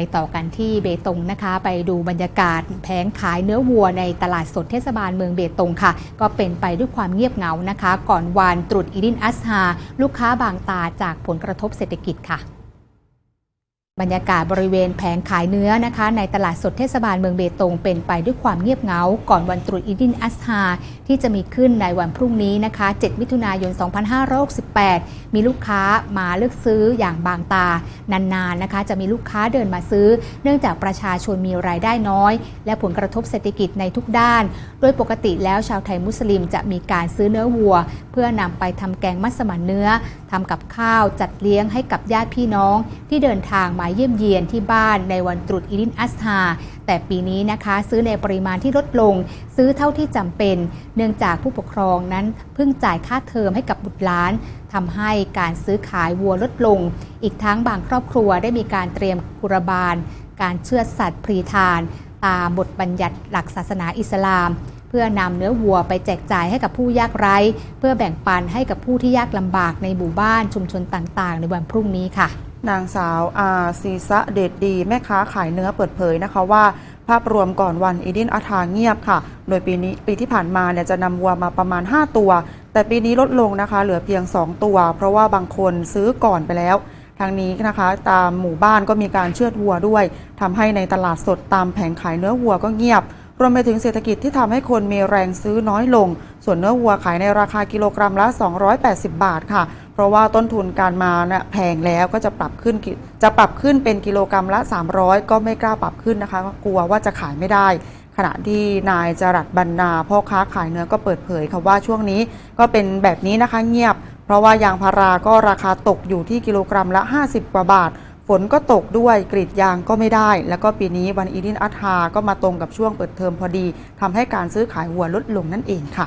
ไปต่อกันที่เบตงนะคะ ไปดูบรรยากาศแผงขายเนื้อวัวในตลาดสดเทศบาลเมืองเบตงค่ะ ก็เป็นไปด้วยความเงียบเหงานะคะ ก่อนวันตรุษอีดินอัสฮา ลูกค้าบางตาจากผลกระทบเศรษฐกิจค่ะ บรรยากาศบริเวณแผงขายเนื้อนะคะ ในตลาดสดเทศบาลเมืองเบตงเป็นไปด้วยความเงียบเหงา ก่อนวันตรุษอีดินอัสฮาที่จะมีขึ้นในวันพรุ่งนี้นะคะ 7 มิถุนายน 2568 มีลูกค้ามาเลือกซื้ออย่างบางตานานๆนะคะ จะมีลูกค้าเดินมาซื้อ เนื่องจากประชาชนมีรายได้น้อย และผลกระทบเศรษฐกิจในทุกด้าน โดยปกติแล้วชาวไทยมุสลิมจะมีการซื้อเนื้อวัว เพื่อนำไปทำแกงมัสมั่นเนื้อทำกับข้าวจัดเลี้ยงให้กับญาติพี่น้องที่เดินทางมาเยี่ยมเยียนที่บ้านในวันตรุษอีดินอัสฮาแต่ปีนี้นะคะซื้อในปริมาณที่ลดลง ซื้อเท่าที่จำเป็น เนื่องจากผู้ปกครองนั้นเพิ่งจ่ายค่าเทอมให้กับบุตรหลานทำให้การซื้อขายวัวลดลง อีกทั้งบางครอบครัวได้มีการเตรียมกุรบาล การเชื่อสัตว์พรีทาน ตามบทบัญญัติหลักศาสนาอิสลามเพื่อนำเนื้อวัวไปแจกจ่ายให้กับผู้ยากไร้ เพื่อแบ่งปันให้กับผู้ที่ยากลำบากในหมู่บ้านชุมชนต่างๆ ในวันพรุ่งนี้ค่ะ นางสาวอาซีซะเดดดี แม่ค้าขายเนื้อเปิดเผยนะคะว่า ภาพรวมก่อนวันอีดินอาทาเงียบค่ะ โดยปีนี้ปีที่ผ่านมาเนี่ยจะนำวัวมาประมาณ 5 ตัว แต่ปีนี้ลดลงนะคะ เหลือเพียง 2 ตัว เพราะว่าบางคนซื้อก่อนไปแล้ว ทางนี้นะคะตามหมู่บ้านก็มีการเชือดวัวด้วยทำให้ในตลาดสดตามแผงขายเนื้อวัวก็เงียบ รวมไปถึงเศรษฐกิจที่ทำให้คนมีแรงซื้อน้อยลง ส่วนเนื้อวัวขายในราคากิโลกรัมละ 280 บาทค่ะ เพราะว่าต้นทุนการมาเนี่ยแพงแล้วก็จะปรับขึ้นจะปรับขึ้นเป็นกิโลกรัมละ 300 ก็ไม่กล้าปรับขึ้นนะคะก็กลัวว่าจะขายไม่ได้ขณะที่นายจรัดบรรณาพ่อค้าขายเนื้อก็เปิดเผยค่ะว่าช่วงนี้ก็เป็นแบบนี้นะคะเงียบ เพราะว่ายางพาราก็ราคาตกอยู่ที่กิโลกรัมละ 50 กว่าบาท ฝนก็ตกด้วยกรีดยางก็ไม่ได้ แล้วก็ปีนี้วันอีดินอัฐาก็มาตรงกับช่วงเปิดเทอมพอดีทำให้การซื้อขายวัวลดลงนั่นเองค่ะ